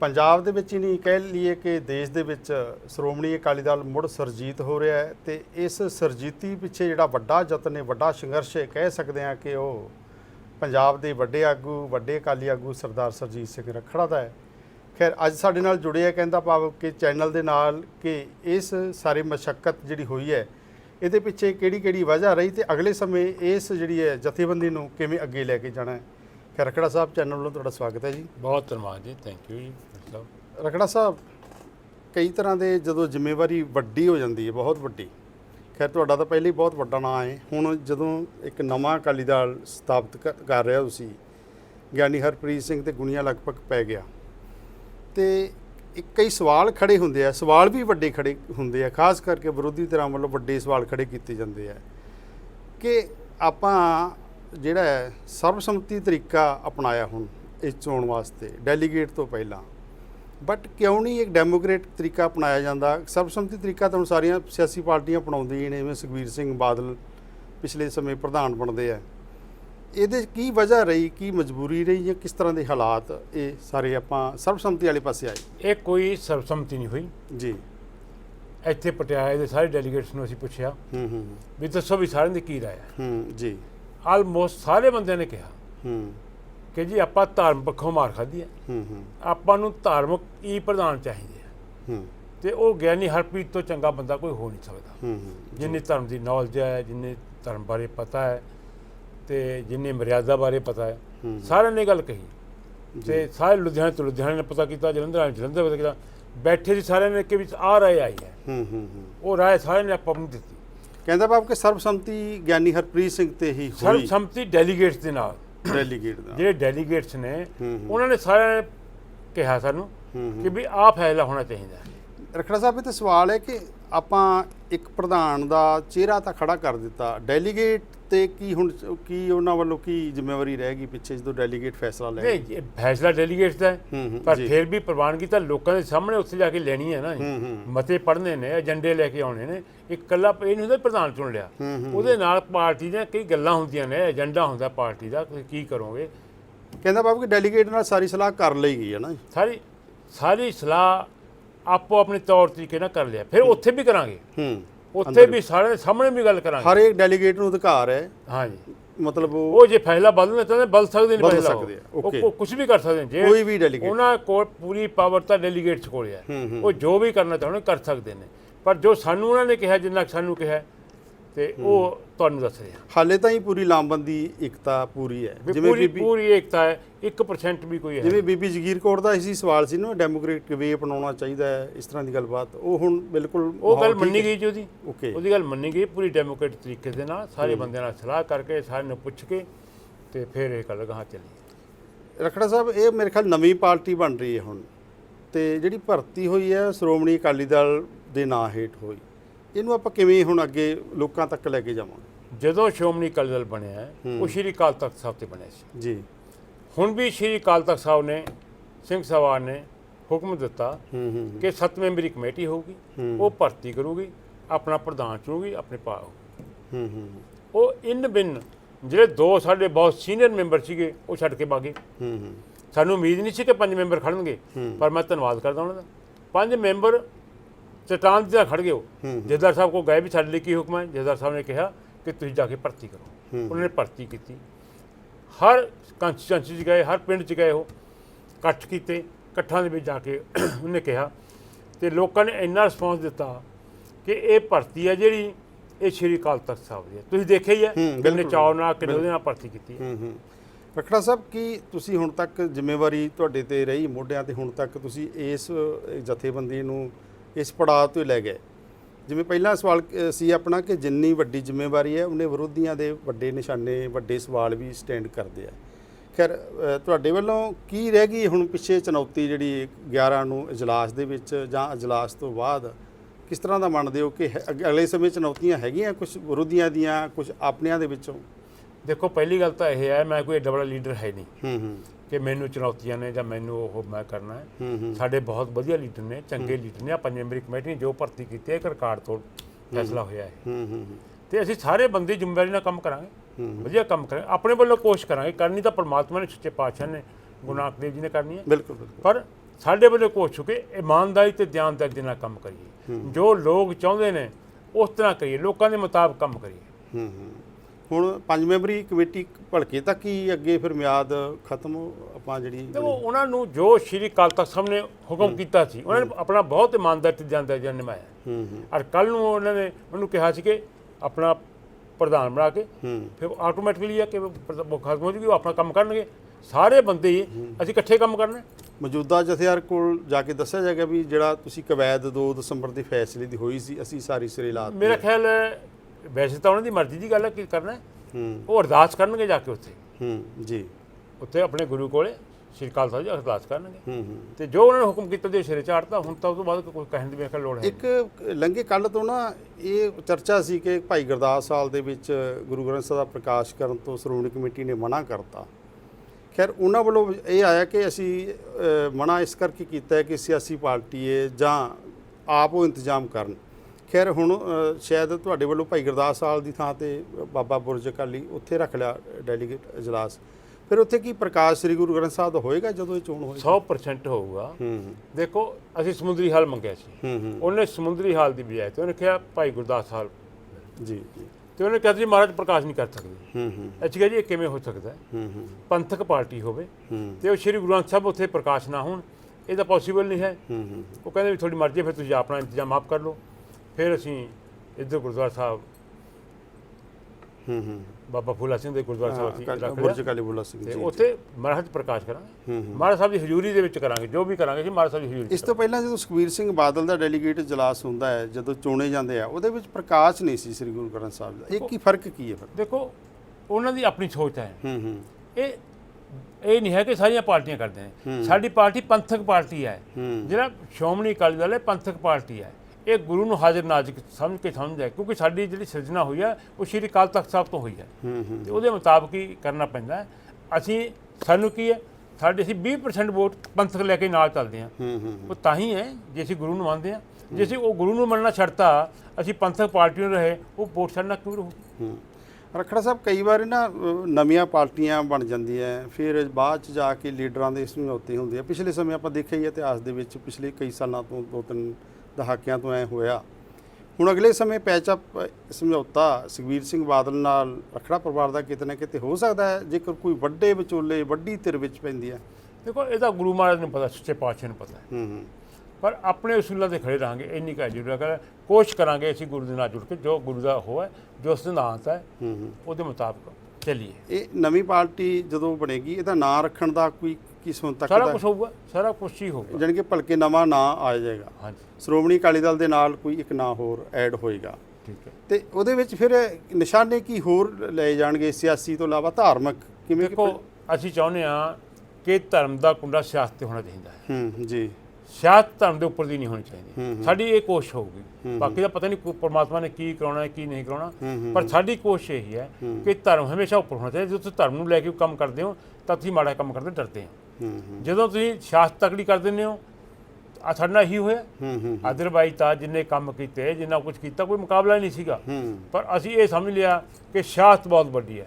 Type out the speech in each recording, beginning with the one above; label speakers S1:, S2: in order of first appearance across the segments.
S1: ਪੰਜਾਬ ਦੇ ਵਿੱਚ ਹੀ ਨਹੀਂ, ਕਹਿ ਲਈਏ ਕਿ ਦੇਸ਼ ਦੇ ਵਿੱਚ ਸ਼੍ਰੋਮਣੀ ਅਕਾਲੀ ਦਲ ਮੁੜ ਸਰਜੀਤ ਹੋ ਰਿਹਾ ਹੈ ਤੇ ਇਸ ਸਰਜੀਤੀ ਪਿੱਛੇ ਜਿਹੜਾ ਵੱਡਾ ਯਤਨ ਹੈ, ਵੱਡਾ ਸੰਘਰਸ਼ ਹੈ, ਕਹਿ ਸਕਦੇ ਹਾਂ ਕਿ ਉਹ ਪੰਜਾਬ ਦੇ ਵੱਡੇ ਆਗੂ, ਵੱਡੇ ਅਕਾਲੀ ਆਗੂ ਸਰਦਾਰ ਸਰਜੀਤ ਸਿੰਘ ਰੱਖੜਾ ਦਾ ਹੈ। ਖੈਰ, ਅੱਜ ਸਾਡੇ ਨਾਲ ਜੁੜੇ ਹੈ ਕਹਿੰਦਾ ਭਾਵ ਕਿ ਚੈਨਲ ਦੇ ਨਾਲ ਕਿ ਇਸ ਸਾਰੇ ਮਸ਼ੱਕਤ ਜਿਹੜੀ ਹੋਈ ਹੈ, ਇਹਦੇ ਪਿੱਛੇ ਕਿਹੜੀ ਕਿਹੜੀ ਵਜ੍ਹਾ ਰਹੀ ਤੇ ਅਗਲੇ ਸਮੇਂ ਇਸ ਜਿਹੜੀ ਹੈ ਜਥੇਬੰਦੀ ਨੂੰ ਕਿਵੇਂ ਅੱਗੇ ਲੈ ਕੇ ਜਾਣਾ ਹੈ? ਰਖੜਾ ਸਾਹਿਬ ਚੈਨਲ ਵੱਲੋਂ ਤੁਹਾਡਾ ਸਵਾਗਤ ਹੈ ਜੀ।
S2: ਬਹੁਤ ਧੰਨਵਾਦ ਜੀ ਥੈਂਕ ਯੂ ਜੀ ਸਾਹਿਬ
S1: ਰਖੜਾ ਸਾਹਿਬ ਕਈ ਤਰ੍ਹਾਂ ਦੇ ਜਦੋਂ ਜ਼ਿੰਮੇਵਾਰੀ ਵੱਡੀ ਹੋ ਜਾਂਦੀ ਹੈ ਬਹੁਤ ਵੱਡੀ। ਖੈਰ ਤੁਹਾਡਾ ਤਾਂ ਪਹਿਲੇ ਹੀ ਬਹੁਤ ਵੱਡਾ ਨਾਂ ਹੈ। ਹੁਣ ਜਦੋਂ ਇੱਕ ਨਵਾਂ ਅਕਾਲੀ ਦਲ ਸਥਾਪਿਤ ਕਰ ਰਿਹਾ ਤੁਸੀਂ ਗਿਆਨੀ ਹਰਪ੍ਰੀਤ ਸਿੰਘ ਤੇ ਗੁਣੀਆਂ ਲਗਭਗ ਪੈ ਗਿਆ। ਤੇ ਇੱਕ ਕਈ ਸਵਾਲ ਖੜੇ ਹੁੰਦੇ ਆ ਸਵਾਲ ਵੀ ਵੱਡੇ ਖੜੇ ਹੁੰਦੇ ਆ ਖਾਸ ਕਰਕੇ ਵਿਰੋਧੀ ਧਿਰਾਂ ਵੱਲੋਂ ਵੱਡੇ ਸਵਾਲ ਖੜੇ ਕੀਤੇ ਜਾਂਦੇ ਆ ਕਿ ਆਪਾਂ ਜਿਹੜਾ ਹੈ ਸਰਬਸੰਮਤੀ ਤਰੀਕਾ ਅਪਣਾਇਆ ਹੁਣ ਇਸ ਚੋਣ ਵਾਸਤੇ ਡੈਲੀਗੇਟ ਤੋਂ ਪਹਿਲਾਂ। ਬਟ ਕਿਉਂ ਨਹੀਂ ਇੱਕ ਡੈਮੋਕ੍ਰੇਟ ਤਰੀਕਾ ਅਪਣਾਇਆ ਜਾਂਦਾ? ਸਰਬਸੰਮਤੀ ਤਰੀਕਾ ਤਾਂ ਸਾਰੀਆਂ ਸਿਆਸੀ ਪਾਰਟੀਆਂ ਅਪਣਾਉਂਦੀਆਂ ਨੇ ਜਿਵੇਂ ਸੁਖਬੀਰ ਸਿੰਘ ਬਾਦਲ ਪਿਛਲੇ ਸਮੇਂ ਪ੍ਰਧਾਨ ਬਣਦੇ ਆ। ਇਹਦੇ ਕੀ ਵਜ੍ਹਾ ਰਹੀ ਕੀ ਮਜਬੂਰੀ ਰਹੀ ਜਾਂ ਕਿਸ ਤਰ੍ਹਾਂ ਦੇ ਹਾਲਾਤ ਇਹ ਸਾਰੇ ਆਪਾਂ ਸਰਬਸੰਮਤੀ ਵਾਲੇ ਪਾਸੇ ਆਏ?
S2: ਇਹ ਕੋਈ ਸਰਬਸੰਮਤੀ ਨਹੀਂ ਹੋਈ।
S1: ਜੀ।
S2: ਇੱਥੇ ਪਟਿਆਲੇ ਦੇ ਸਾਰੇ ਡੈਲੀਗੇਟਸ ਨੂੰ ਅਸੀਂ ਪੁੱਛਿਆ
S1: ਹੂੰ ਹੂੰ
S2: ਵੀ ਦੱਸੋ ਵੀ ਸਾਰਿਆਂ ਦੀ ਕੀ ਰਾਏ ਹੈ
S1: ਹੂੰ ਜੀ।
S2: ਆਲਮੋਸਟ ਸਾਰੇ ਬੰਦਿਆਂ ਨੇ ਕਿਹਾ
S1: ਹੂੰ।
S2: ਕਿ ਜੀ ਆਪਾਂ ਧਰਮ ਪੱਖੋਂ ਮਾਰ ਖਾਧੀ ਹੈ।
S1: ਹੂੰ ਹੂੰ।
S2: ਆਪਾਂ ਨੂੰ ਧਾਰਮਿਕ ਹੀ ਪ੍ਰਧਾਨ ਚਾਹੀਦੇ ਆ
S1: ਹੂੰ।
S2: ਤੇ ਉਹ ਗਿਆਨੀ ਹਰਪ੍ਰੀਤ ਤੋਂ ਚੰਗਾ ਬੰਦਾ ਕੋਈ ਹੋ ਨਹੀਂ ਸਕਦਾ।
S1: ਹੂੰ ਹੂੰ।
S2: ਜਿੰਨੇ ਧਰਮ ਦੀ ਨੌਲੇਜ ਹੈ ਜਿੰਨੇ ਧਰਮ ਬਾਰੇ ਪਤਾ ਹੈ ਤੇ ਜਿੰਨੇ ਮਰਿਆਦਾ ਬਾਰੇ ਪਤਾ ਹੈ। ਸਾਰਿਆਂ ਨੇ ਗੱਲ ਕਹੀ। ਤੇ ਸਾਰੇ ਲੁਧਿਆਣੇ ਤੋਂ ਲੁਧਿਆਣੇ ਨੇ ਪਤਾ ਕੀਤਾ ਜਲੰਧਰ ਵਾਲੇ ਜਲੰਧਰ ਪਤਾ ਕੀਤਾ। ਬੈਠੇ ਸੀ ਸਾਰਿਆਂ ਨੇ ਕਿ ਵੀ ਆ ਰਾਏ ਆਈ ਹੈ।
S1: ਹੂੰ ਹੂੰ ਹੂੰ।
S2: ਉਹ ਰਾਏ ਸਾਰਿਆਂ ਨੇ ਆਪਾਂ ਨੂੰ ਦਿੱਤੀ।
S1: ਕਹਿੰਦਾ ਬਾਬ ਕਿ ਸਰਬਸੰਮਤੀ ਗਿਆਨੀ ਹਰਪ੍ਰੀਤ ਸਿੰਘ ਤੇ ਹੀ ਹੋਈ।
S2: ਸਰਬਸੰਮਤੀ ਡੈਲੀਗੇਟਸ ਦੇ ਨਾਲ।
S1: ਡੈਲੀਗੇਟ ਦਾ
S2: ਜਿਹੜੇ ਡੈਲੀਗੇਟਸ ਨੇ। ਉਹਨਾਂ ਨੇ ਸਾਰਿਆਂ ਨੇ ਕਿਹਾ ਸਾਨੂੰ ਕਿ ਵੀ ਆਹ ਫੈਸਲਾ ਹੋਣਾ ਚਾਹੀਦਾ।
S1: ਰਖੜਾ ਸਾਹਿਬ ਇਹ ਤੇ ਸਵਾਲ ਹੈ ਕਿ ਆਪਾਂ ਇੱਕ ਪ੍ਰਧਾਨ ਦਾ ਚਿਹਰਾ ਤਾਂ ਖੜਾ ਕਰ ਦਿੱਤਾ। ਡੈਲੀਗੇਟ ਤੇ ਕੀ ਹੁਣ ਕੀ ਉਹਨਾਂ ਵੱਲੋਂ ਕੀ ਜ਼ਿੰਮੇਵਾਰੀ ਰਹਿ ਗਈ ਪਿੱਛੇ ਜਦੋਂ ਡੈਲੀਗੇਟ ਫੈਸਲਾ ਲੈ
S2: ਨਹੀਂ ਇਹ ਫੈਸਲਾ ਡੈਲੀਗੇਟਸ ਦਾ ਪਰ। ਫਿਰ ਵੀ ਪ੍ਰਵਾਨਗੀ ਤਾਂ ਲੋਕਾਂ ਦੇ ਸਾਹਮਣੇ ਉੱਥੇ ਜਾ ਕੇ ਲੈਣੀ ਹੈ ਨਾ। ਮਤੇ ਪੜ੍ਹਨੇ ਨੇ ਏਜੰਡੇ ਲੈ ਕੇ ਆਉਣੇ ਨੇ। ਇੱਕ ਕੱਲਾ ਇਹ ਨਹੀਂ ਹੁੰਦਾ ਪ੍ਰਧਾਨ ਚੁਣ ਲਿਆ। ਉਹਦੇ ਨਾਲ ਪਾਰਟੀ ਦੀਆਂ ਕਈ ਗੱਲਾਂ ਹੁੰਦੀਆਂ ਨੇ ਏਜੰਡਾ ਹੁੰਦਾ ਪਾਰਟੀ ਦਾ ਤੁਸੀਂ ਕੀ ਕਰੋਗੇ?
S1: ਕਹਿੰਦਾ ਬਾਬ ਕਿ ਡੈਲੀਗੇਟ ਨਾਲ ਸਾਰੀ ਸਲਾਹ ਕਰ ਲਈ ਗਈ ਹੈ ਨਾ
S2: ਸਾਰੀ ਸਾਰੀ ਸਲਾਹ ਆਪੋ ਆਪਣੇ ਤੌਰ ਤਰੀਕੇ ਨਾਲ ਕਰ ਲਿਆ। ਫਿਰ ਉੱਥੇ ਵੀ ਕਰਾਂਗੇ।
S1: ਹੂੰ।
S2: ਉੱਥੇ ਵੀ ਸਾਰਿਆਂ ਦੇ ਸਾਹਮਣੇ ਵੀ ਗੱਲ ਕਰਾਂਗੇ
S1: ਹਰ ਇੱਕ ਡੈਲੀਗੇਟ ਨੂੰ ਅਧਿਕਾਰ ਹੈ
S2: ਹਾਂਜੀ
S1: ਮਤਲਬ ਉਹ
S2: ਜੇ ਫੈਸਲਾ ਬਦਲਣਾ ਚਾਹੁੰਦੇ ਬਦਲ ਸਕਦੇ ਨੇ
S1: ਬਦਲ
S2: ਫੈਸਲਾ ਉਹ।
S1: ਸਕਦੇ
S2: ਉਹ। ਕੁਝ ਵੀ ਕਰ ਸਕਦੇ ਨੇ ਜੇ
S1: ਕੋਈ ਵੀ delegate।
S2: ਉਹਨਾਂ ਕੋਲ ਪੂਰੀ ਪਾਵਰ ਤਾਂ ਡੈਲੀਗੇਟਸ ਕੋਲ ਹੈ। ਉਹ ਜੋ ਵੀ ਕਰਨਾ ਚਾਹੁੰਦੇ ਕਰ ਸਕਦੇ ਨੇ ਪਰ ਜੋ ਸਾਨੂੰ ਉਹਨਾਂ ਨੇ ਕਿਹਾ ਜਿੰਨਾ ਸਾਨੂੰ ਕਿਹਾ ਤੇ ਉਹ ਤੁਹਾਨੂੰ ਦੱਸ ਰਿਹਾ।
S1: ਹਾਲੇ ਤਾਂ ਹੀ ਪੂਰੀ ਲਾਮਬੰਦੀ ਇਕਤਾ ਪੂਰੀ ਹੈ।
S2: ਵੀ
S1: ਜਿਵੇਂ
S2: ਪੂਰੀ
S1: ਬੀਬੀ
S2: ਪੂਰੀ ਏਕਤਾ ਹੈ 1% ਵੀ ਕੋਈ ਹੈ
S1: ਜਿਵੇਂ ਬੀਬੀ ਜਗੀਰ ਕੌਰ ਦਾ ਇਸੀ ਸਵਾਲ ਸੀ ਨਾ ਡੈਮੋਕ੍ਰੇਟਿਕ ਵੇ ਅਪਣਾਉਣਾ ਚਾਹੀਦਾ ਹੈ ਇਸ ਤਰ੍ਹਾਂ ਦੀ ਗੱਲਬਾਤ। ਉਹ ਹੁਣ ਬਿਲਕੁਲ
S2: ਉਹ ਗੱਲ ਮੰਨੀ ਗਈ ਜੀ ਉਹਦੀ। ਉਹਦੀ ਗੱਲ ਮੰਨੀ ਗਈ ਪੂਰੀ ਡੈਮੋਕ੍ਰੇਟਿਕ ਤਰੀਕੇ ਦੇ ਨਾਲ ਸਾਰੇ ਬੰਦਿਆਂ ਨਾਲ ਸਲਾਹ ਕਰਕੇ ਸਾਰਿਆਂ ਨੂੰ ਪੁੱਛ ਕੇ ਤੇ ਫਿਰ ਇਹ ਗੱਲ ਗਾਹਾਂ ਚੱਲੀ।
S1: ਰਖੜਾ ਸਾਹਿਬ ਇਹ ਮੇਰੇ ਖਿਆਲ ਨਵੀਂ ਪਾਰਟੀ ਬਣ ਰਹੀ ਹੈ ਹੁਣ ਤੇ ਜਿਹੜੀ ਭਰਤੀ ਹੋਈ ਹੈ ਸ਼੍ਰੋਮਣੀ ਅਕਾਲੀ ਦਲ ਦੇ ਨਾਂ ਹੇਠ ਹੋਈ। ਇਹਨੂੰ ਆਪਾਂ ਕਿਵੇਂ ਹੁਣ ਅੱਗੇ ਲੋਕਾਂ ਤੱਕ ਲੈ ਕੇ ਜਾਵਾਂਗੇ?
S2: ਜਦੋਂ ਸ਼੍ਰੋਮਣੀ ਅਕਾਲੀ ਦਲ ਬਣਿਆ। ਉਹ ਸ਼੍ਰੀ ਅਕਾਲ ਤਖਤ ਸਾਹਿਬ ਤੇ ਬਣਿਆ ਸੀ।
S1: ਜੀ।
S2: ਹੁਣ ਵੀ ਸ਼੍ਰੀ ਅਕਾਲ ਤਖਤ ਸਾਹਿਬ ਨੇ ਸਿੰਘ ਸਵਾਰ ਨੇ ਹੁਕਮ ਦਿੱਤਾ ਕਿ ਸੱਤ ਮੈਂਬਰੀ ਕਮੇਟੀ ਹੋਊਗੀ। ਉਹ ਭਰਤੀ ਕਰੂਗੀ ਆਪਣਾ ਪ੍ਰਧਾਨ ਚੁਣੂਗੀ ਆਪਣੇ ਪਾ
S1: ਹੂੰ ਹੂੰ
S2: ਉਹ ਇਨ ਬਿਨ ਜਿਹੜੇ ਦੋ ਸਾਡੇ ਬਹੁਤ ਸੀਨੀਅਰ ਮੈਂਬਰ ਸੀਗੇ ਉਹ ਛੱਡ ਕੇ ਭਾਗੇ
S1: ਹੂੰ ਹੂੰ।
S2: ਸਾਨੂੰ ਉਮੀਦ ਨਹੀਂ ਸੀ ਕਿ ਪੰਜ ਮੈਂਬਰ ਖੜਨਗੇ। ਪਰ ਮੈਂ ਧੰਨਵਾਦ ਕਰਦਾ ਉਹਨਾਂ ਦਾ। ਪੰਜ ਮੈਂਬਰ ਚਟਾਨ ਦੀ ਤਰ੍ਹਾਂ ਖੜ ਗਏ ਉਹ। ਜਥੇਦਾਰ ਸਾਹਿਬ ਕੋ ਗਏ ਵੀ ਸਾਡੇ ਲਈ ਕੀ ਹੁਕਮ ਹੈ? ਜਥੇਦਾਰ ਸਾਹਿਬ ਨੇ ਕਿਹਾ ਕਿ ਤੁਸੀਂ ਜਾ ਕੇ ਭਰਤੀ ਕਰੋ। ਉਹਨਾਂ ਨੇ ਭਰਤੀ ਕੀਤੀ। ਹਰ ਕੰਸਟੀਚੁਐਂਸੀ 'ਚ ਗਏ ਹਰ ਪਿੰਡ 'ਚ ਗਏ ਉਹ। ਇਕੱਠ ਕੀਤੇ ਇਕੱਠਾਂ ਦੇ ਵਿੱਚ ਜਾ ਕੇ ਉਹਨੇ ਕਿਹਾ ਤੇ ਲੋਕਾਂ ਨੇ ਇੰਨਾ ਰਿਸਪੌਂਸ ਦਿੱਤਾ ਕਿ ਇਹ ਭਰਤੀ ਹੈ ਜਿਹੜੀ ਇਹ ਸ਼੍ਰੀ ਅਕਾਲ ਤਖਤ ਸਾਹਿਬ ਦੀ ਹੈ। ਤੁਸੀਂ ਦੇਖਿਆ ਹੀ ਹੈ
S1: ਬਿਲਕੁਲ।
S2: ਚਾਅ ਨਾਲ ਕਿੰਨੇ ਉਹਦੇ ਨਾਲ ਭਰਤੀ ਕੀਤੀ ਹੈ।
S1: ਰਖੜਾ ਸਾਹਿਬ ਕੀ ਤੁਸੀਂ ਹੁਣ ਤੱਕ ਜ਼ਿੰਮੇਵਾਰੀ ਤੁਹਾਡੇ ਤੇ ਰਹੀ ਮੋਢਿਆਂ ਤੇ ਹੁਣ ਤੱਕ ਤੁਸੀਂ ਇਸ ਜਥੇਬੰਦੀ ਨੂੰ ਇਸ ਪੜਾਅ ਤੋਂ ਲੈ ਗਏ। ਜਿਵੇਂ ਪਹਿਲਾ ਸਵਾਲ ਸੀ ਆਪਣਾ ਕਿ ਜਿੰਨੀ ਵੱਡੀ ਜ਼ਿੰਮੇਵਾਰੀ ਹੈ ਉਹਨੇ ਵਿਰੋਧੀਆਂ ਦੇ ਵੱਡੇ ਨਿਸ਼ਾਨੇ ਵੱਡੇ ਸਵਾਲ ਵੀ ਸਟੈਂਡ ਕਰਦੇ ਆ। ਖੈਰ ਤੁਹਾਡੇ ਵੱਲੋਂ ਕੀ ਰਹਿ ਗਈ ਹੁਣ ਪਿੱਛੇ ਚੁਣੌਤੀ ਜਿਹੜੀ 11 ਨੂੰ ਇਜਲਾਸ ਦੇ ਵਿੱਚ ਜਾਂ ਇਜਲਾਸ ਤੋਂ ਬਾਅਦ? ਕਿਸ ਤਰ੍ਹਾਂ ਦਾ ਮੰਨਦੇ ਹੋ ਕਿ ਅਗਲੇ ਸਮੇਂ ਚੁਣੌਤੀਆਂ ਹੈਗੀਆਂ ਕੁਝ ਵਿਰੋਧੀਆਂ ਦੀਆਂ ਕੁਝ ਆਪਣਿਆਂ ਦੇ ਵਿੱਚੋਂ?
S2: ਦੇਖੋ ਪਹਿਲੀ ਗੱਲ ਤਾਂ ਇਹ ਹੈ ਮੈਂ ਕੋਈ ਏਡਾ ਬੜਾ ਲੀਡਰ ਹੈ ਨਹੀਂ।
S1: ਹੂੰ ਹੂੰ।
S2: ਕਿ ਮੈਨੂੰ ਚੁਣੌਤੀਆਂ ਨੇ ਜਾਂ ਮੈਨੂੰ ਉਹ ਮੈਂ ਕਰਨਾ ਹੈ। ਸਾਡੇ ਬਹੁਤ ਵਧੀਆ ਲੀਡਰ ਨੇ ਚੰਗੇ ਲੀਡਰ ਨੇ। ਆ ਪੰਜ ਮੈਂਬਰੀ ਕਮੇਟੀ ਨੇ ਜੋ ਭਰਤੀ ਕੀਤੀ ਹੈ ਇੱਕ ਰਿਕਾਰਡ ਤੋੜ ਫੈਸਲਾ ਹੋਇਆ ਹੈ। ਤੇ ਅਸੀਂ ਸਾਰੇ ਬੰਦੇ ਜ਼ਿੰਮੇਵਾਰੀ ਨਾਲ ਕੰਮ ਕਰਾਂਗੇ। ਵਧੀਆ ਕੰਮ ਕਰਾਂਗੇ। ਆਪਣੇ ਵੱਲੋਂ ਕੋਸ਼ਿਸ਼ ਕਰਾਂਗੇ। ਕਰਨੀ ਤਾਂ ਪਰਮਾਤਮਾ ਨੇ ਸੱਚੇ ਪਾਤਸ਼ਾਹ ਨੇ ਗੁਰੂ ਨਾਨਕ ਦੇਵ ਜੀ ਨੇ ਕਰਨੀ ਹੈ।
S1: ਬਿਲਕੁਲ
S2: ਪਰ ਸਾਡੇ ਵੱਲੋਂ ਕੋਸ਼ਿਸ਼ ਹੋ ਕੇ ਇਮਾਨਦਾਰੀ ਤੇ ਦਿਆਨਦਾਰੀ ਦੇ ਨਾਲ ਕੰਮ ਕਰੀਏ। ਜੋ ਲੋਕ ਚਾਹੁੰਦੇ ਨੇ ਉਸ ਤਰ੍ਹਾਂ ਕਰੀਏ। ਲੋਕਾਂ ਦੇ ਮੁਤਾਬਕ ਕੰਮ ਕਰੀਏ।
S1: ਹੂੰ ਹੂੰ। ਹੁਣ ਪੰਜ ਮੈਂਬਰੀ ਕਮੇਟੀ ਭਲਕੇ ਤੱਕ ਹੀ ਅੱਗੇ ਫਿਰ ਮਿਆਦ ਖਤਮ ਆਪਾਂ ਜਿਹੜੀ
S2: ਤੇ ਉਹ ਉਹਨਾਂ ਨੂੰ ਜੋ ਸ਼੍ਰੀ ਅਕਾਲ ਤਖਤ ਸਾਹਿਬ ਨੇ ਹੁਕਮ ਕੀਤਾ ਸੀ ਉਹਨਾਂ ਨੇ ਆਪਣਾ ਬਹੁਤ ਇਮਾਨਦਾਰੀ ਤੇ ਦਿਆਨਦਾਰੀ ਨਾਲ ਨਿਭਾਇਆ।
S1: ਹੂੰ ਹੂੰ।
S2: ਔਰ ਕੱਲ ਨੂੰ ਉਹਨਾਂ ਨੇ ਉਹਨੂੰ ਕਿਹਾ ਸੀ ਕਿ ਆਪਣਾ ਪ੍ਰਧਾਨ ਬਣਾ ਕੇ ਫਿਰ ਆਟੋਮੈਟਿਕਲੀ ਆ ਕਿ ਖਤਮ ਹੋ ਜੂਗੀ ਉਹ ਆਪਣਾ ਕੰਮ ਕਰਨਗੇ। ਸਾਰੇ ਬੰਦੇ ਅਸੀਂ ਇਕੱਠੇ ਕੰਮ ਕਰਨਾ।
S1: ਮੌਜੂਦਾ ਜਥੇਦਾਰ ਕੋਲ ਜਾ ਕੇ ਦੱਸਿਆ ਜਾਏਗਾ ਵੀ ਜਿਹੜਾ ਤੁਸੀਂ ਕਵੈਦ 2 ਦਸੰਬਰ ਦੇ ਫੈਸਲੇ ਦੀ ਹੋਈ ਸੀ ਅਸੀਂ ਸਾਰੀ ਸਿਰੇ ਲਾ ਦਿੱਤੀ।
S2: ਮੇਰਾ ਖਿਆਲ ਹੈ ਵੈਸੇ ਤਾਂ ਉਹਨਾਂ ਦੀ ਮਰਜ਼ੀ ਦੀ ਗੱਲ ਹੈ ਕੀ ਕਰਨਾ ਹੈ।
S1: ਹੂੰ।
S2: ਉਹ ਅਰਦਾਸ ਕਰਨਗੇ ਜਾ ਕੇ ਉੱਥੇ।
S1: ਹੂੰ ਜੀ।
S2: ਉੱਥੇ ਆਪਣੇ ਗੁਰੂ ਕੋਲੇ ਸ਼੍ਰੀ ਅਕਾਲ ਸਾਹਿਬ ਜੀ ਅਰਦਾਸ ਕਰਨਗੇ।
S1: ਹੂੰ ਹੂੰ।
S2: ਤੇ ਜੋ ਉਹਨਾਂ ਨੇ ਹੁਕਮ ਕੀਤਾ ਦੇ ਸਿਰੇ ਚਾੜਤਾ ਹੁਣ ਤਾਂ ਉਸ ਤੋਂ ਬਾਅਦ ਕੋਈ ਕਹਿਣ ਦੀ ਮੇਰੇ ਖਿਆਲ ਲੋੜ ਹੈ
S1: ਇੱਕ ਲੰਘੇ ਕੱਲ ਤੋਂ ਨਾ ਇਹ ਚਰਚਾ ਸੀ ਕਿ ਭਾਈ ਗੁਰਦਾਸ ਸਾਲ ਦੇ ਵਿੱਚ ਗੁਰੂ ਗ੍ਰੰਥ ਸਾਹਿਬ ਦਾ ਪ੍ਰਕਾਸ਼ ਕਰਨ ਤੋਂ ਸ਼੍ਰੋਮਣੀ ਕਮੇਟੀ ਨੇ ਮਨਾ ਕਰਤਾ। ਖੈਰ ਉਹਨਾਂ ਵੱਲੋਂ ਇਹ ਆਇਆ ਕਿ ਅਸੀਂ ਅ, ਮਨਾ ਇਸ ਕਰਕੇ ਕੀਤਾ ਹੈ ਕਿ ਸਿਆਸੀ ਪਾਰਟੀ ਹੈ ਜਾਂ ਆਪ ਉਹ ਇੰਤਜ਼ਾਮ ਕਰਨ। ਖੈਰ ਹੁਣ ਸ਼ਾਇਦ ਤੁਹਾਡੇ ਵੱਲੋਂ ਭਾਈ ਗੁਰਦਾਸ ਸਾਲ ਦੀ ਥਾਂ ਤੇ ਬਾਬਾ ਬੁਰਜ ਅਕਾਲੀ ਉੱਥੇ ਰੱਖ ਲਿਆ ਡੈਲੀਗੇਟ ਇਜਲਾਸ। ਫਿਰ ਉੱਥੇ ਕੀ ਪ੍ਰਕਾਸ਼ ਸ੍ਰੀ ਗੁਰੂ ਗ੍ਰੰਥ ਸਾਹਿਬ ਦਾ ਹੋਏਗਾ ਜਦੋਂ ਇਹ ਚੋਣ ਹੋਏਗੀ?
S2: 100% ਹੋਊਗਾ।
S1: ਹੂੰ
S2: ਦੇਖੋ ਅਸੀਂ ਸਮੁੰਦਰੀ ਹਾਲ ਮੰਗਿਆ ਸੀ। ਉਹਨੇ ਸਮੁੰਦਰੀ ਹਾਲ ਦੀ ਬਜਾਏ ਤੇ ਉਹਨੇ ਕਿਹਾ ਭਾਈ ਗੁਰਦਾਸ ਹਾਲ
S1: ਜੀ
S2: ਤੇ ਉਹਨੇ ਕਿਹਾ ਜੀ ਮਹਾਰਾਜ ਪ੍ਰਕਾਸ਼ ਨਹੀਂ ਕਰ ਸਕਦੇ।
S1: ਹੂੰ ਹੂੰ।
S2: ਅੱਛਾ ਜੀ ਇਹ ਕਿਵੇਂ ਹੋ ਸਕਦਾ ਹੈ?
S1: ਹੂੰ ਹੂੰ।
S2: ਪੰਥਕ ਪਾਰਟੀ ਹੋਵੇ। ਤੇ ਉਹ ਸ਼੍ਰੀ ਗੁਰੂ ਗ੍ਰੰਥ ਸਾਹਿਬ ਉੱਥੇ ਪ੍ਰਕਾਸ਼ ਨਾ ਹੋਣ ਇਹ ਤਾਂ ਪੋਸੀਬਲ ਨਹੀਂ ਹੈ।
S1: ਹੂੰ ਹੂੰ।
S2: ਉਹ ਕਹਿੰਦੇ ਵੀ ਤੁਹਾਡੀ ਮਰਜ਼ੀ ਹੈ, ਫਿਰ ਤੁਸੀਂ ਆਪਣਾ ਇੰਤਜ਼ਾਮ ਆਪ ਕਰ ਲਓ। ਫਿਰ ਅਸੀਂ ਇੱਧਰ ਗੁਰਦੁਆਰਾ ਸਾਹਿਬ
S1: ਹੂੰ ਹੂੰ।
S2: ਬਾਬਾ ਫੂਲਾ ਸਿੰਘ ਦੇ ਗੁਰਦੁਆਰਾ ਸਾਹਿਬ ਅਸੀਂ ਰੱਖ
S1: ਬੁਰਜ
S2: ਲਿਆ।
S1: ਕਾਲੀ ਬੁੱਲਾ ਸਿੰਘ
S2: ਤੇ
S1: ਜੀ।
S2: ਉੱਥੇ ਮਹਾਰਾਜ ਪ੍ਰਕਾਸ਼ ਕਰਾਂਗੇ। ਮਹਾਰਾਜ ਸਾਹਿਬ ਦੀ ਹਜ਼ੂਰੀ ਦੇ ਵਿੱਚ ਕਰਾਂਗੇ ਜੋ ਵੀ ਕਰਾਂਗੇ ਜੀ ਮਹਾਰਾਜ ਸਾਹਿਬ ਦੀ ਹਜ਼ੂਰੀ
S1: ਇਸ ਤੋਂ ਪਹਿਲਾਂ ਜਦੋਂ ਸੁਖਬੀਰ ਸਿੰਘ ਬਾਦਲ ਦਾ ਡੈਲੀਗੇਟ ਇਜਲਾਸ ਹੁੰਦਾ ਹੈ ਜਦੋਂ ਚੋਣੇ ਜਾਂਦੇ ਆ ਉਹਦੇ ਵਿੱਚ ਪ੍ਰਕਾਸ਼ ਨਹੀਂ ਸੀ ਸ੍ਰੀ ਗੁਰੂ ਗ੍ਰੰਥ ਸਾਹਿਬ ਦਾ। ਇਹ ਕੀ ਫ਼ਰਕ ਕੀ ਹੈ ਫਿਰ?
S2: ਦੇਖੋ ਉਹਨਾਂ ਦੀ ਆਪਣੀ ਸੋਚ ਹੈ।
S1: ਹੂੰ ਹੂੰ।
S2: ਇਹ ਇਹ ਨਹੀਂ ਹੈ ਕਿ ਸਾਰੀਆਂ ਪਾਰਟੀਆਂ ਕਰਦੇ ਨੇ ਸਾਡੀ ਪਾਰਟੀ ਪੰਥਕ ਪਾਰਟੀ ਹੈ। ਜਿਹੜਾ ਸ਼੍ਰੋਮਣੀ ਅਕਾਲੀ ਦਲ ਹੈ ਪੰਥਕ ਪਾਰਟੀ ਹੈ। ਇਹ ਗੁਰੂ ਨੂੰ ਹਾਜ਼ਰ ਨਾਜ਼ਰ ਸਮਝ ਕੇ ਸਮਝਦਾ ਹੈ ਕਿਉਂਕਿ ਸਾਡੀ ਜਿਹੜੀ ਸਿਰਜਣਾ ਹੋਈ ਹੈ ਉਹ ਸ਼੍ਰੀ ਅਕਾਲ ਤਖਤ ਸਾਹਿਬ ਤੋਂ ਹੋਈ ਹੈ।
S1: ਹੂੰ ਹੂੰ
S2: ਤੇ ਉਹਦੇ ਮੁਤਾਬਕ ਹੀ ਕਰਨਾ ਪੈਂਦਾ ਹੈ। ਅਸੀਂ ਸਾਨੂੰ ਕੀ ਹੈ ਸਾਡੇ ਅਸੀਂ 20% ਵੋਟ ਪੰਥਕ ਲੈ ਕੇ ਨਾਲ ਚੱਲਦੇ ਹਾਂ।
S1: ਹੂੰ ਹੂੰ
S2: ਉਹ ਤਾਂ ਹੀ ਹੈ ਜੇ ਅਸੀਂ ਗੁਰੂ ਨੂੰ ਮੰਨਦੇ ਹਾਂ। ਜੇ ਅਸੀਂ ਉਹ ਗੁਰੂ ਨੂੰ ਮੰਨਣਾ ਛੱਡਤਾ ਅਸੀਂ ਪੰਥਕ ਪਾਰਟੀ ਨੂੰ ਰਹੇ ਉਹ ਵੋਟ ਛੱਡਣਾ ਕਿਉਂ ਰਹੂ
S1: ਹੂੰ। ਰਖੜਾ ਸਾਹਿਬ ਕਈ ਵਾਰ ਨਾ ਨਵੀਆਂ ਪਾਰਟੀਆਂ ਬਣ ਜਾਂਦੀਆਂ ਫਿਰ ਬਾਅਦ ਚ ਜਾ ਕੇ ਲੀਡਰਾਂ ਦੇ ਸਮਝੌਤੇ ਹੁੰਦੇ ਆ। ਪਿਛਲੇ ਸਮੇਂ ਆਪਾਂ ਦੇਖਿਆ ਹੀ ਹੈ ਇਤਿਹਾਸ ਦੇ ਵਿੱਚ ਪਿਛਲੇ ਕਈ ਸਾਲਾਂ ਤੋਂ ਦੋ ਤਿੰਨ ਦਹਾਕਿਆਂ ਤੋਂ ਐ ਹੋਇਆ। ਹੁਣ ਅਗਲੇ ਸਮੇਂ ਪੈਚਅਪ ਸਮਝੌਤਾ ਸੁਖਬੀਰ ਸਿੰਘ ਬਾਦਲ ਨਾਲ ਰਖੜਾ ਪਰਿਵਾਰ ਦਾ ਕਿਤੇ ਨਾ ਕਿਤੇ ਹੋ ਸਕਦਾ ਹੈ ਜੇਕਰ ਕੋਈ ਵੱਡੇ ਵਿਚੋਲੇ ਵੱਡੀ ਧਿਰ ਵਿੱਚ ਪੈਂਦੀ ਹੈ।
S2: ਦੇਖੋ ਇਹ ਤਾਂ ਗੁਰੂ ਮਹਾਰਾਜ ਨੂੰ ਪਤਾ ਸੱਚੇ ਪਾਤਸ਼ਾਹ ਨੂੰ ਪਤਾ ਹੈ। ਪਰ ਆਪਣੇ ਉਸੂਲਾਂ ਤੇ ਖੜੇ ਰਹਾਂਗੇ ਇੰਨੀ ਕਹਿ ਜ਼ਰੂਰ ਹੈ ਕੋਸ਼ਿਸ਼ ਕਰਾਂਗੇ ਅਸੀਂ ਗੁਰੂ ਦੇ ਨਾਲ ਜੁੜ ਕੇ ਜੋ ਗੁਰੂ ਦਾ ਹੋ ਹੈ ਜੋ ਸਿਧਾਂਤ ਹੂੰ। ਉਹਦੇ ਮੁਤਾਬਕ ਚੱਲੀਏ।
S1: ਇਹ ਨਵੀਂ ਪਾਰਟੀ ਜਦੋਂ ਬਣੇਗੀ ਇਹਦਾ ਨਾਂ ਰੱਖਣ ਦਾ ਕੋਈ ਕਿਸ ਹੁਣ ਤੱਕ
S2: ਸਾਰਾ
S1: ਦਾ?
S2: ਕੁਝ ਹੋਊਗਾ ਸਾਰਾ ਕੁਝ ਹੀ ਹੋਊਗਾ।
S1: ਜਾਣੀ ਕਿ ਭਲਕੇ ਨਵਾਂ ਨਾਂ ਆ ਜਾਏਗਾ।
S2: ਹਾਂਜੀ।
S1: ਸ਼੍ਰੋਮਣੀ ਅਕਾਲੀ ਦਲ ਦੇ ਨਾਲ ਕੋਈ ਇੱਕ ਨਾਂ ਹੋਰ ਐਡ ਹੋਏਗਾ।
S2: ਠੀਕ ਹੈ।
S1: ਤੇ ਉਹਦੇ ਵਿੱਚ ਫਿਰ ਨਿਸ਼ਾਨੇ ਕੀ ਹੋਰ ਲਏ ਜਾਣਗੇ ਸਿਆਸੀ ਤੋਂ ਇਲਾਵਾ ਧਾਰਮਿਕ? ਕਿਵੇਂ
S2: ਦੇਖੋ ਅਸੀਂ ਚਾਹੁੰਦੇ ਹਾਂ ਕਿ ਧਰਮ ਦਾ ਕੁੰਡਾ ਸਿਆਸਤ ਤੇ ਹੋਣਾ ਚਾਹੀਦਾ ਹੈ।
S1: ਹੂੰ ਜੀ।
S2: ਸਿਆਸਤ ਧਰਮ ਦੇ ਉੱਪਰ ਦੀ ਨਹੀਂ ਹੋਣੀ ਚਾਹੀਦੀ। ਸਾਡੀ ਇਹ ਕੋਸ਼ਿਸ਼ ਹੋਊਗੀ। ਬਾਕੀ ਦਾ ਪਤਾ ਨਹੀਂ ਪਰਮਾਤਮਾ ਨੇ ਕੀ ਕਰਾਉਣਾ ਹੈ ਕੀ ਨਹੀਂ ਕਰਾਉਣਾ। ਪਰ ਸਾਡੀ ਕੋਸ਼ਿਸ਼ ਇਹ ਹੈ। ਕਿ ਧਰਮ ਹਮੇਸ਼ਾ ਉੱਪਰ ਹੋਣਾ ਚਾਹੀਦਾ। ਜਦੋਂ ਤੁਸੀਂ ਧਰਮ ਨੂੰ ਲੈ ਕੇ ਕੰਮ ਕਰਦੇ ਹੋ ਤਾਂ ਤੁਸੀਂ ਮਾੜਾ ਕੰਮ ਕਰਦੇ ਡਰਦੇ ਹੂੰ। ਜਦੋਂ ਤੁਸੀਂ ਸਿਆਸਤ ਤਕੜੀ ਕਰ ਦਿੰਦੇ ਹੋ ਆ ਸਾਡਾ ਹੀ ਹੋਇਆ ਅਦਰਵਾਈਜ਼ ਤਾਂ ਜਿੰਨੇ ਕੰਮ ਕੀਤੇ ਜਿੰਨਾ ਕੁਝ ਕੀਤਾ ਕੋਈ ਮੁਕਾਬਲਾ ਨਹੀਂ ਸੀਗਾ। ਪਰ ਅਸੀਂ ਇਹ ਸਮਝ ਲਿਆ ਕਿ ਸਿਆਸਤ ਬਹੁਤ ਵੱਡੀ ਹੈ।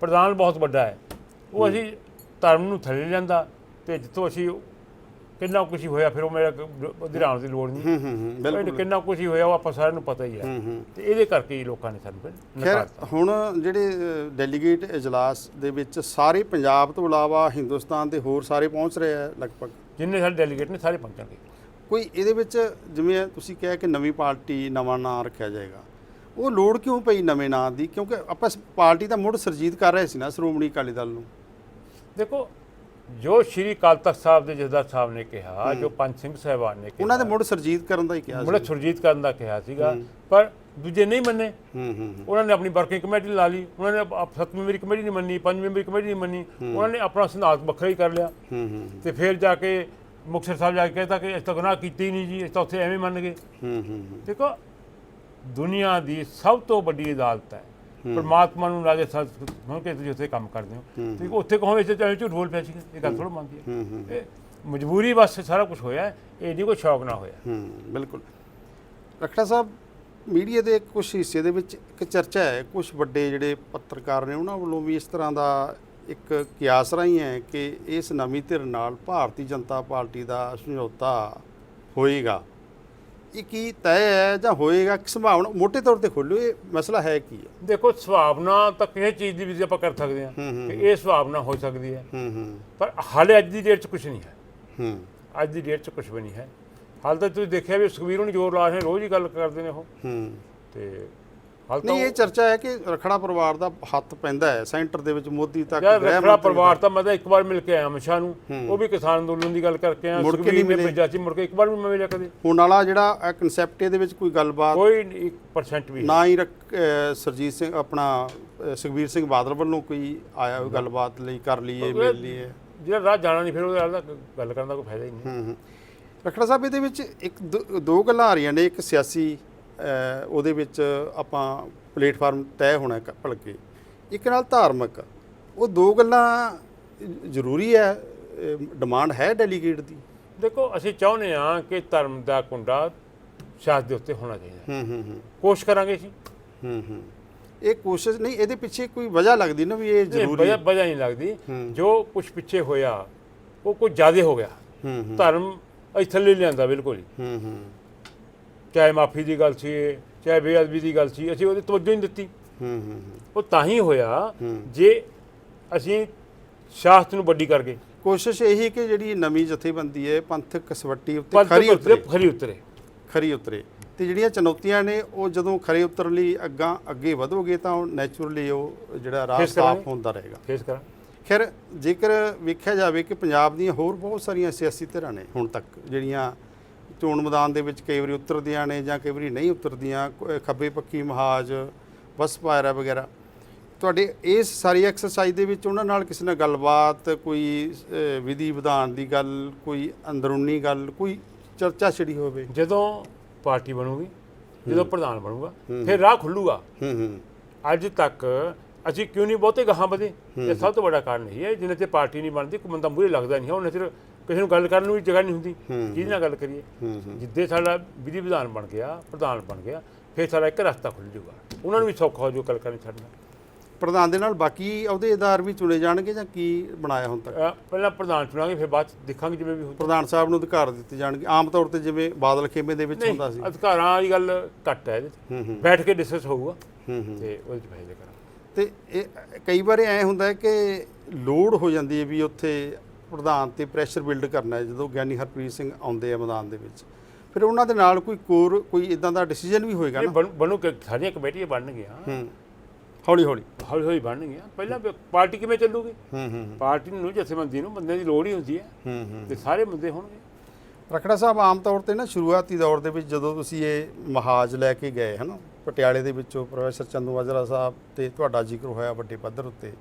S2: ਪ੍ਰਧਾਨ ਬਹੁਤ ਵੱਡਾ ਹੈ। ਉਹ ਅਸੀਂ ਧਰਮ ਨੂੰ ਥੱਲੇ ਲਿਆਂਦਾ ਤੇ ਜਿੱਥੋਂ ਅਸੀਂ ਕਿੰਨਾ ਕੁਛ ਹੀ ਹੋਇਆ ਫਿਰ ਉਹ ਮੇਰਾ ਧਿਰਾਉਣ ਦੀ ਲੋੜ ਨਹੀਂ।
S1: ਬਿਲਕੁਲ।
S2: ਕਿੰਨਾ ਕੁਛ ਹੀ ਹੋਇਆ ਉਹ ਆਪਾਂ ਸਾਰਿਆਂ ਨੂੰ ਪਤਾ ਹੀ ਹੈ।
S1: ਹੂੰ ਹੂੰ।
S2: ਤੇ ਇਹਦੇ ਕਰਕੇ ਹੀ ਲੋਕਾਂ ਨੇ ਸਾਨੂੰ ਫਿਰ
S1: ਖੈਰ
S2: ਨਕਾਰ
S1: ਹੁਣ ਜਿਹੜੇ ਡੈਲੀਗੇਟ ਇਜਲਾਸ ਦੇ ਵਿੱਚ ਸਾਰੇ ਪੰਜਾਬ ਤੋਂ ਇਲਾਵਾ ਹਿੰਦੁਸਤਾਨ ਦੇ ਹੋਰ ਸਾਰੇ ਪਹੁੰਚ ਰਹੇ ਆ ਲਗਭਗ।
S2: ਜਿੰਨੇ ਸਾਡੇ ਡੈਲੀਗੇਟ ਨੇ ਸਾਰੇ ਪਹੁੰਚਣਗੇ।
S1: ਕੋਈ ਇਹਦੇ ਵਿੱਚ ਜਿਵੇਂ ਤੁਸੀਂ ਕਿਹਾ ਕਿ ਨਵੀਂ ਪਾਰਟੀ ਨਵਾਂ ਨਾਂ ਰੱਖਿਆ ਜਾਏਗਾ ਉਹ ਲੋੜ ਕਿਉਂ ਪਈ ਨਵੇਂ ਨਾਂ ਦੀ? ਕਿਉਂਕਿ ਆਪਾਂ ਪਾਰਟੀ ਦਾ ਮੁੜ ਸਰਜੀਤ ਕਰ ਰਹੇ ਸੀ ਨਾ ਸ਼੍ਰੋਮਣੀ ਅਕਾਲੀ ਦਲ ਨੂੰ।
S2: ਦੇਖੋ ਜੋ ਸ਼੍ਰੀ ਅਕਾਲ ਤਖਤ ਸਾਹਿਬ ਦੇ ਜਥੇਦਾਰ ਸਾਹਿਬ ਨੇ ਕਿਹਾ ਜੋ ਪੰਜ ਸਿੰਘ ਸਾਹਿਬਾਨ ਨੇ ਕਿਹਾ
S1: ਉਹਨਾਂ ਦੇ ਮੁੜ ਸਰਜੀਤ ਕਰਨ ਦਾ ਹੀ ਕਿਹਾ ਸੀ।
S2: ਮੁੜੇ ਸੁਰਜੀਤ ਕਰਨ ਦਾ ਕਿਹਾ ਸੀਗਾ ਪਰ ਦੂਜੇ ਨਹੀਂ ਮੰਨੇ।
S1: ਹੂੰ ਹੂੰ ਹੂੰ।
S2: ਉਹਨਾਂ ਨੇ ਆਪਣੀ ਵਰਕਿੰਗ ਕਮੇਟੀ ਲਾ ਲਈ ਉਹਨਾਂ ਨੇ ਸੱਤ ਮੈਂਬਰੀ ਕਮੇਟੀ ਨਹੀਂ ਮੰਨੀ ਪੰਜ ਮੈਂਬਰੀ ਕਮੇਟੀ ਨਹੀਂ ਮੰਨੀ ਉਹਨਾਂ ਨੇ ਆਪਣਾ ਸਿਧਾਂਤ ਵੱਖਰਾ ਹੀ ਕਰ ਲਿਆ।
S1: ਹੂੰ ਹੂੰ
S2: ਤੇ ਫਿਰ ਜਾ ਕੇ ਮੁਕਤਸਰ ਸਾਹਿਬ ਜਾ ਕੇ ਕਹਿੰਦਾ ਕਿ ਇਸ ਤਾਂ ਗੁਨਾਹ ਕੀਤੀ ਨਹੀਂ ਜੀ ਇਸ ਤਾਂ ਉੱਥੇ ਐਵੇਂ ਮੰਨ ਗਏ।
S1: ਹੂੰ ਹੂੰ ਹੂੰ।
S2: ਦੇਖੋ ਦੁਨੀਆ ਦੀ ਸਭ ਤੋਂ ਵੱਡੀ ਅਦਾਲਤ ਹੈ। ਪਰਮਾਤਮਾ ਨੂੰ ਲਾਗੇ ਸੁਣ ਕੇ ਤੁਸੀਂ ਉੱਥੇ ਕੰਮ ਕਰਦੇ ਹੋ। ਤੁਸੀਂ ਉੱਥੇ ਕਹੋ ਇਸ ਤੇ ਝੂਠ ਬੋਲ ਪਿਆ ਸੀ ਇਹ ਗੱਲ ਥੋੜਾ ਮੰਨਦੀ ਹੈ।
S1: ਹੂੰ ਹੂੰ।
S2: ਇਹ ਮਜਬੂਰੀ ਵਾਸਤੇ ਸਾਰਾ ਕੁਝ ਹੋਇਆ ਹੈ, ਇਹ ਨਹੀਂ ਕੋਈ ਸ਼ੌਕ ਨਾ ਹੋਇਆ।
S1: ਹੂੰ ਬਿਲਕੁਲ। ਰਖੜਾ ਸਾਹਿਬ ਮੀਡੀਆ ਦੇ ਕੁਝ ਹਿੱਸੇ ਦੇ ਵਿੱਚ ਇੱਕ ਚਰਚਾ ਹੈ ਕੁਝ ਵੱਡੇ ਜਿਹੜੇ ਪੱਤਰਕਾਰ ਨੇ ਉਹਨਾਂ ਵੱਲੋਂ ਵੀ ਇਸ ਤਰ੍ਹਾਂ ਦਾ ਇੱਕ ਕਿਆਸ ਰਾਹੀਂ ਹੈ ਕਿ ਇਸ ਨਵੀਂ ਧਿਰ ਨਾਲ ਭਾਰਤੀ ਜਨਤਾ ਪਾਰਟੀ ਦਾ ਸਮਝੌਤਾ ਹੋਏਗਾ। ਇਹ ਕੀ ਤੈਅ ਹੈ ਜਾਂ ਹੋਏਗਾ? ਕਿ ਸੰਭਾਵਨਾ ਮੋٹے ਤੌਰ ਤੇ ਖੋਲੋ ਇਹ ਮਸਲਾ ਹੈ ਕੀ ਹੈ?
S2: ਦੇਖੋ ਸੁਭਾਵਨਾ ਤਾਂ ਕਿਸੇ ਚੀਜ਼ ਦੀ ਵੀ ਆਪਾਂ ਕਰ ਸਕਦੇ ਹਾਂ ਕਿ ਇਹ ਸੁਭਾਵਨਾ ਹੋ ਸਕਦੀ ਹੈ। ਪਰ ਹਾਲੇ ਅੱਜ ਦੀ ਡੇਟ 'ਚ ਕੁਝ ਨਹੀਂ ਹੈ। ਅੱਜ ਦੀ ਡੇਟ 'ਚ ਕੁਝ ਵੀ ਨਹੀਂ ਹੈ। ਹਾਲ ਤੱਕ ਤੁਸੀਂ ਦੇਖਿਆ ਵੀ ਸੁਖਵੀਰ ਨੂੰ ਜ਼ੋਰ ਲਾ ਰਹੇ ਰੋਜ਼ ਹੀ ਗੱਲ ਕਰਦੇ ਨੇ ਉਹ। ਤੇ ਤਾਂ
S1: ਨਹੀਂ ਇਹ ਚਰਚਾ ਹੈ ਕਿ ਰਖੜਾ ਪਰਿਵਾਰ ਦਾ ਹੱਥ ਪੈਂਦਾ ਹੈ ਸੈਂਟਰ ਦੇ ਵਿੱਚ ਮੋਦੀ ਤੱਕ
S2: ਰੱਖੜਾ ਪਰਿਵਾਰ ਤਾਂ ਮੈਂ ਤਾਂ ਇੱਕ ਵਾਰ ਮਿਲ ਕੇ ਆਇਆ ਅਮਿਤ ਨੂੰ। ਉਹ ਵੀ ਕਿਸਾਨ ਅੰਦੋਲਨ ਦੀ ਗੱਲ ਕਰਕੇ ਆਇਆ
S1: ਮੁੜ ਕੇ
S2: ਸੁਖਬੀਰ
S1: ਨਹੀਂ
S2: ਨੇ। ਭੇਜਿਆ ਸੀ ਮੁੜ ਕੇ ਇੱਕ ਵਾਰ ਵੀ ਮੈਂ ਮਿਲਿਆ ਕਦੇ।
S1: ਹੁਣ ਵਾਲਾ ਜਿਹੜਾ ਕਨਸੈਪਟ ਇਹਦੇ ਵਿੱਚ ਕੋਈ ਗੱਲਬਾਤ
S2: ਕੋਈ 1% ਵੀ
S1: ਨਾ ਹੀ ਸਰਜੀਤ ਸਿੰਘ ਆਪਣਾ ਸੁਖਬੀਰ ਸਿੰਘ ਬਾਦਲ ਵੱਲੋਂ ਕੋਈ ਆਇਆ ਹੋਈ ਗੱਲਬਾਤ ਲਈ ਕਰ ਲਈਏ ਮਿਲ ਲਈਏ।
S2: ਜਿਹੜਾ ਰਾਹ ਜਾਣਾ ਨਹੀਂ ਫਿਰ ਉਹਦੇ ਨਾਲ ਗੱਲ ਕਰਨ ਦਾ ਕੋਈ ਫਾਇਦਾ ਹੀ ਨਹੀਂ।
S1: ਰਖੜਾ ਸਾਹਿਬ ਇਹਦੇ ਵਿੱਚ ਇੱਕ ਦੋ- ਗੱਲਾਂ ਆ ਰਹੀਆਂ ਨੇ ਇੱਕ ਸਿਆਸੀ ਉਹਦੇ ਵਿੱਚ ਆਪਾਂ ਪਲੇਟਫਾਰਮ ਤੈਅ ਹੋਣਾ ਹੈ ਭਲਕੇ। ਇੱਕ ਨਾਲ ਧਾਰਮਿਕ। ਉਹ ਦੋ ਗੱਲਾਂ ਜ਼ਰੂਰੀ ਹੈ ਡਿਮਾਂਡ ਹੈ ਡੈਲੀਗੇਟ ਦੀ?
S2: ਦੇਖੋ ਅਸੀਂ ਚਾਹੁੰਦੇ ਹਾਂ ਕਿ ਧਰਮ ਦਾ ਕੁੰਡਾ ਸਿਆਸਤ ਦੇ ਉੱਤੇ ਹੋਣਾ ਚਾਹੀਦਾ।
S1: ਹੂੰ ਹੂੰ ਹੂੰ।
S2: ਕੋਸ਼ਿਸ਼ ਕਰਾਂਗੇ ਅਸੀਂ।
S1: ਹੂੰ ਹੂੰ। ਇਹ ਕੋਸ਼ਿਸ਼ ਨਹੀਂ ਇਹਦੇ ਪਿੱਛੇ ਕੋਈ ਵਜ੍ਹਾ ਲੱਗਦੀ ਨਾ ਵੀ ਇਹ ਜ਼ਰੂਰੀ
S2: ਵਜ੍ਹਾ ਵਜ੍ਹਾ ਨਹੀਂ ਲੱਗਦੀ।
S1: ਹੂੰ।
S2: ਜੋ ਕੁਝ ਪਿੱਛੇ ਹੋਇਆ ਉਹ ਕੁਝ ਜ਼ਿਆਦਾ ਹੋ ਗਿਆ।
S1: ਹੂੰ ਹੂੰ।
S2: ਧਰਮ ਅਸੀਂ ਥੱਲੇ ਲਿਆਂਦਾ ਬਿਲਕੁਲ ਹੀ।
S1: ਹੂੰ ਹੂੰ।
S2: ਚਾਹੇ ਮਾਫੀ ਦੀ ਗੱਲ ਸੀ ਚਾਹੇ ਬੇਅਦਬੀ ਦੀ ਗੱਲ ਸੀ ਅਸੀਂ ਉਹਦੀ ਤਵੱਜੋ ਨਹੀਂ ਦਿੱਤੀ।
S1: ਹੂੰ ਹੂੰ
S2: ਉਹ ਤਾਂ ਹੀ ਹੋਇਆ। ਜੇ ਅਸੀਂ ਸ਼ਾਸਤ ਨੂੰ ਵੱਡੀ ਕਰ ਗਏ।
S1: ਕੋਸ਼ਿਸ਼ ਇਹੀ ਕਿ ਜਿਹੜੀ ਨਵੀਂ ਜਥੇਬੰਦੀ ਹੈ ਪੰਥਕ ਕਸਵੱਟੀ ਉੱਤੇ ਖਰੀ ਉਤਰੇ।
S2: ਖਰੀ ਉਤਰੇ।
S1: ਖਰੀ ਉਤਰੇ। ਤੇ ਜਿਹੜੀਆਂ ਚੁਣੌਤੀਆਂ ਨੇ ਉਹ ਜਦੋਂ ਖਰੇ ਉਤਰਨ ਲਈ ਅੱਗਾ ਅੱਗੇ ਵਧੋਗੇ ਤਾਂ ਨੈਚੁਰਲੀ ਉਹ ਜਿਹੜਾ ਰਾਹ
S2: ਫੇਸ ਕਰਾਂਗੇ।
S1: ਸਾਫ਼ ਹੁੰਦਾ ਰਹੇਗਾ।
S2: ਫੇਸ ਕਰਾਂ।
S1: ਖੈਰ ਜੇਕਰ ਵੇਖਿਆ ਜਾਵੇ ਕਿ ਪੰਜਾਬ ਦੀਆਂ ਹੋਰ ਬਹੁਤ ਸਾਰੀਆਂ ਸਿਆਸੀ ਧਿਰਾਂ ਨੇ ਹੁਣ ਤੱਕ ਜਿਹੜੀਆਂ ਚੋਣ ਮੈਦਾਨ ਦੇ ਵਿੱਚ ਕਈ ਵਾਰੀ ਉਤਰਦੀਆਂ ਨੇ ਜਾਂ ਕਈ ਵਾਰੀ ਨਹੀਂ ਉਤਰਦੀਆਂ ਖੱਬੇ ਪੱਕੀ ਮਹਾਜ ਬਸਪਾਇਰਾ ਵਗੈਰਾ। ਤੁਹਾਡੇ ਇਸ ਸਾਰੀ ਐਕਸਰਸਾਈਜ਼ ਦੇ ਵਿੱਚ ਉਹਨਾਂ ਨਾਲ ਕਿਸੇ ਨਾਲ ਗੱਲਬਾਤ ਕੋਈ ਵਿਧੀ ਵਿਧਾਨ ਦੀ ਗੱਲ ਕੋਈ ਅੰਦਰੂਨੀ ਗੱਲ ਕੋਈ ਚਰਚਾ ਛਿੜੀ ਹੋਵੇ?
S2: ਜਦੋਂ ਪਾਰਟੀ ਬਣੂਗੀ ਜਦੋਂ ਪ੍ਰਧਾਨ ਬਣੂਗਾ। ਫਿਰ ਰਾਹ ਖੁੱਲੂਗਾ। ਅੱਜ ਤੱਕ ਅਸੀਂ ਕਿਉਂ ਨਹੀਂ ਬਹੁਤੇ ਗਾਹਾਂ ਵਧੇ? ਇਹ ਸਭ ਤੋਂ ਵੱਡਾ ਕਾਰਨ ਇਹ ਹੈ ਜਿੰਨੇ ਤੇ ਪਾਰਟੀ ਨਹੀਂ ਬਣਦੀ ਕੋਈ ਬੰਦਾ ਮੂਹਰੇ ਲੱਗਦਾ ਨਹੀਂ ਉਹਨਾਂ ਚਿਰ ਕਿਸੇ ਨੂੰ ਗੱਲ ਕਰਨ ਨੂੰ ਵੀ ਜਗ੍ਹਾ ਨਹੀਂ ਹੁੰਦੀ
S1: ਹੂੰ।
S2: ਕਿਹਦੇ ਨਾਲ ਗੱਲ ਕਰੀਏ। ਜਿੱਦੇ ਸਾਡਾ ਵਿਧੀ ਵਿਧਾਨ ਬਣ ਗਿਆ ਪ੍ਰਧਾਨ ਬਣ ਗਿਆ ਫਿਰ ਸਾਡਾ ਇੱਕ ਰਸਤਾ ਖੁੱਲ ਜਾਊਗਾ। ਉਹਨਾਂ ਨੂੰ ਵੀ ਸੌਖਾ ਹੋ ਜਾਊ ਗੱਲ ਕਰਨੀ ਛੱਡਣਾ।
S1: ਪ੍ਰਧਾਨ ਦੇ ਨਾਲ ਬਾਕੀ ਅਹੁਦੇਦਾਰ ਵੀ ਚੁਣੇ ਜਾਣਗੇ ਜਾਂ ਕੀ ਬਣਾਇਆ ਹੁਣ ਤੱਕ?
S2: ਪਹਿਲਾਂ ਪ੍ਰਧਾਨ ਚੁਣਾਂਗੇ ਫਿਰ ਬਾਅਦ ਦੇਖਾਂਗੇ ਜਿਵੇਂ ਵੀ
S1: ਪ੍ਰਧਾਨ ਸਾਹਿਬ ਨੂੰ ਅਧਿਕਾਰ ਦਿੱਤੇ ਜਾਣਗੇ। ਆਮ ਤੌਰ ਤੇ ਜਿਵੇਂ ਬਾਦਲ ਖੇਮੇ ਦੇ ਵਿੱਚ ਹੁੰਦਾ ਸੀ।
S2: ਅਧਿਕਾਰਾਂ ਵਾਲੀ ਗੱਲ ਘੱਟ ਹੈ ਇਹਦੇ ਬੈਠ ਕੇ ਡਿਸਕਸ ਹੋਊਗਾ ਤੇ ਉਹਦੇ 'ਚ ਫਾਇਦੇ ਕਰਾਂਗੇ।
S1: ਤੇ ਇਹ ਕਈ ਵਾਰ ਐ ਹੁੰਦਾ ਹੈ ਕਿ ਲੋਡ ਹੋ ਜਾਂਦੀ ਹੈ ਵੀ ਉੱਥੇ ਪ੍ਰਧਾਨ ਤੇ ਪ੍ਰੈਸ਼ਰ ਬਿਲਡ ਕਰਨਾ ਹੈ ਜਦੋਂ ਗਿਆਨੀ ਹਰਪ੍ਰੀਤ ਸਿੰਘ ਆਉਂਦੇ ਆ ਮੈਦਾਨ ਦੇ ਵਿੱਚ। ਫਿਰ ਉਹਨਾਂ ਦੇ ਨਾਲ ਕੋਈ ਕੋਰ ਕੋਈ ਇਦਾਂ ਦਾ ਡਿਸੀਜਨ ਵੀ ਹੋਏਗਾ ਨਾ?
S2: ਬਣ- ਬਣੂ ਸਾਰੀਆਂ ਕਮੇਟੀਆਂ ਬਣਨਗੀਆਂ।
S1: ਹੂੰ। ਹੌਲੀ ਹੌਲੀ
S2: ਹੌਲੀ ਹੌਲੀ ਬਣਨਗੀਆਂ। ਪਹਿਲਾਂ ਵੀ ਪਾਰਟੀ ਕਿਵੇਂ ਚੱਲੂਗੀ?
S1: ਹੂੰ ਹੂੰ
S2: ਪਾਰਟੀ ਨੂੰ ਜਥੇਬੰਦੀ ਨੂੰ ਬੰਦੇ ਦੀ ਲੋੜ ਹੀ ਹੁੰਦੀ ਹੈ।
S1: ਹੂੰ ਹੂੰ।
S2: ਤੇ ਸਾਰੇ ਬੰਦੇ ਹੋਣਗੇ।
S1: ਰਖੜਾ ਸਾਹਿਬ ਆਮ ਤੌਰ ਤੇ ਨਾ ਸ਼ੁਰੂਆਤੀ ਦੌਰ ਦੇ ਵਿੱਚ ਜਦੋਂ ਤੁਸੀਂ ਇਹ ਮਹਾਜ ਲੈ ਕੇ ਗਏ ਹਨਾ? ਪਟਿਆਲੇ ਦੇ ਵਿੱਚੋਂ ਪ੍ਰੋਫੈਸਰ ਚੰਦੂ ਮਾਜਰਾ ਸਾਹਿਬ ਤੇ ਤੁਹਾਡਾ ਜ਼ਿਕਰ ਹੋਇਆ ਵੱਡੇ ਪੱਧਰ ਉੱਤੇ।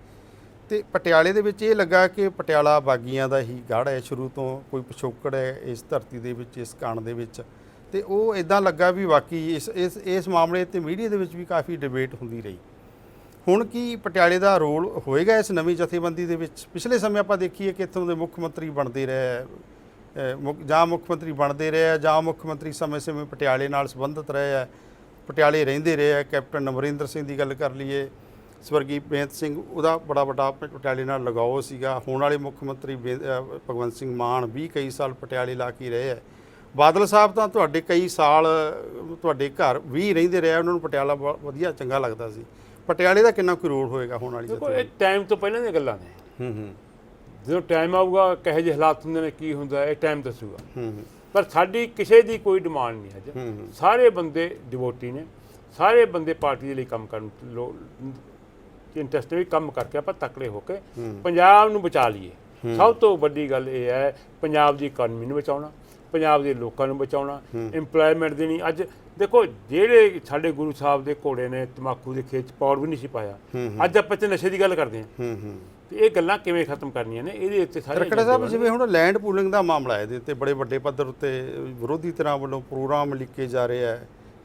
S1: ਤੇ ਪਟਿਆਲੇ ਦੇ ਵਿੱਚ ਇਹ ਲੱਗਾ ਕਿ ਪਟਿਆਲਾ ਬਾਗੀਆਂ ਦਾ ਹੀ ਗੜ੍ਹ ਹੈ। ਸ਼ੁਰੂ ਤੋਂ ਕੋਈ ਪਿਛੋਕੜ ਹੈ ਇਸ ਧਰਤੀ ਦੇ ਵਿੱਚ, ਇਸ ਕਾਣ ਦੇ ਵਿੱਚ। ਤੇ ਉਹ ਇਦਾਂ ਲੱਗਾ ਵੀ ਵਾਕਈ ਇਸ ਇਸ ਇਸ ਮਾਮਲੇ ਤੇ ਮੀਡੀਆ ਦੇ ਵਿੱਚ ਵੀ ਕਾਫੀ ਡਿਬੇਟ ਹੁੰਦੀ ਰਹੀ। ਹੁਣ ਕੀ ਪਟਿਆਲੇ ਦਾ ਰੋਲ ਹੋਏਗਾ ਇਸ ਨਵੀਂ ਜਥੇਬੰਦੀ ਦੇ ਵਿੱਚ? ਪਿਛਲੇ ਸਮੇਂ ਆਪਾਂ ਦੇਖੀਏ ਕਿ ਇੱਥੋਂ ਦੇ ਮੁੱਖ ਮੰਤਰੀ ਬਣਦੇ ਰਹੇ ਅਹ ਮੁੱਖ- ਜਾਂ ਮੁੱਖ ਮੰਤਰੀ ਬਣਦੇ ਰਹੇ ਆ, ਜਾਂ ਮੁੱਖ ਮੰਤਰੀ ਸਮੇਂ-ਸਮੇਂ ਪਟਿਆਲੇ ਨਾਲ ਸੰਬੰਧਿਤ ਰਹੇ ਆ, ਪਟਿਆਲੇ ਰਹਿੰਦੇ ਰਹੇ ਆ। ਕੈਪਟਨ ਅਮਰਿੰਦਰ ਸਿੰਘ ਦੀ ਗੱਲ ਕਰ ਲਈਏ। ਸਵਰਗੀ ਬੇਅੰਤ ਸਿੰਘ ਉਹਦਾ ਬੜਾ ਵੱਡਾ ਪਟਿਆਲੇ ਨਾਲ ਲਗਾਓ ਸੀਗਾ। ਹੁਣ ਵਾਲੇ ਮੁੱਖ ਮੰਤਰੀ ਭਗਵੰਤ ਸਿੰਘ ਮਾਨ ਵੀ ਕਈ ਸਾਲ ਪਟਿਆਲੇ ਲਾ ਕੇ ਰਹੇ ਆ ਬਾਦਲ ਸਾਹਿਬ ਤਾਂ ਤੁਹਾਡੇ ਕਈ ਸਾਲ ਤੁਹਾਡੇ ਘਰ ਵੀ ਰਹਿੰਦੇ ਰਹੇ ਉਹਨਾਂ ਨੂੰ ਪਟਿਆਲਾ ਵਧੀਆ ਚੰਗਾ ਲੱਗਦਾ ਸੀ। ਪਟਿਆਲੇ ਦਾ ਕਿੰਨਾ ਕੁ ਰੋਲ ਹੋਏਗਾ ਹੁਣ ਵਾਲੀ
S2: ਦੇਖੋ ਇਹ ਟਾਈਮ ਤੋਂ ਪਹਿਲਾਂ ਦੀਆਂ ਗੱਲਾਂ ਨੇ।
S1: ਹੂੰ ਹੂੰ।
S2: ਜਦੋਂ ਟਾਈਮ ਆਊਗਾ ਕਹੇ ਜਿਹੇ ਹਾਲਾਤ ਹੁੰਦੇ ਨੇ ਕੀ ਹੁੰਦਾ ਇਹ ਟਾਈਮ ਦੱਸੂਗਾ।
S1: ਹੂੰ ਹੂੰ।
S2: ਪਰ ਸਾਡੀ ਕਿਸੇ ਦੀ ਕੋਈ ਡਿਮਾਂਡ ਨਹੀਂ ਅੱਜ।
S1: ਹੂੰ ਹੂੰ।
S2: ਸਾਰੇ ਬੰਦੇ ਡਿਵੋਟੀ ਨੇ। ਸਾਰੇ ਬੰਦੇ ਪਾਰਟੀ ਦੇ ਲਈ ਕੰਮ ਕਰਨ ਇੰਟਰਸਟ ਵੀ ਕੰਮ ਕਰਕੇ ਆਪਾਂ ਤਕੜੇ ਹੋ ਕੇ। ਪੰਜਾਬ ਨੂੰ ਬਚਾ ਲਈਏ। ਸਭ ਤੋਂ ਵੱਡੀ ਗੱਲ ਇਹ ਹੈ ਪੰਜਾਬ ਦੀ ਇਕਨੋਮੀ ਨੂੰ ਬਚਾਉਣਾ ਪੰਜਾਬ ਦੇ ਲੋਕਾਂ ਨੂੰ ਬਚਾਉਣਾ ਏਮਪਲੋਇਮੈਂਟ ਦੇਣੀ। ਅੱਜ ਦੇਖੋ ਜਿਹੜੇ ਸਾਡੇ ਗੁਰੂ ਸਾਹਿਬ ਦੇ ਘੋੜੇ ਨੇ ਤਮਾਕੂ ਦੇ ਖੇਤ 'ਚ ਪੌੜ ਵੀ ਨਹੀਂ ਸੀ ਪਾਇਆ। ਅੱਜ ਆਪਾਂ ਤੇ ਨਸ਼ੇ ਦੀ ਗੱਲ ਕਰਦੇ ਹਾਂ। ਤੇ ਇਹ ਗੱਲਾਂ ਕਿਵੇਂ ਖਤਮ ਕਰਨੀਆਂ ਨੇ? ਇਹਦੇ ਉੱਤੇ ਸਾਰੇ
S1: ਰਕੜਾ ਸਾਹਿਬ ਜਿਵੇਂ ਹੁਣ ਲੈਂਡ ਪੂਲਿੰਗ ਦਾ ਮਾਮਲਾ ਹੈ ਇਹਦੇ ਉੱਤੇ ਬੜੇ ਵੱਡੇ ਪੱਧਰ ਉੱਤੇ ਵਿਰੋਧੀ ਤਰ੍ਹਾਂ ਵੱਲੋਂ ਪ੍ਰੋਗਰਾਮ ਲਿਖੇ ਜਾ ਰਹੇ ਆ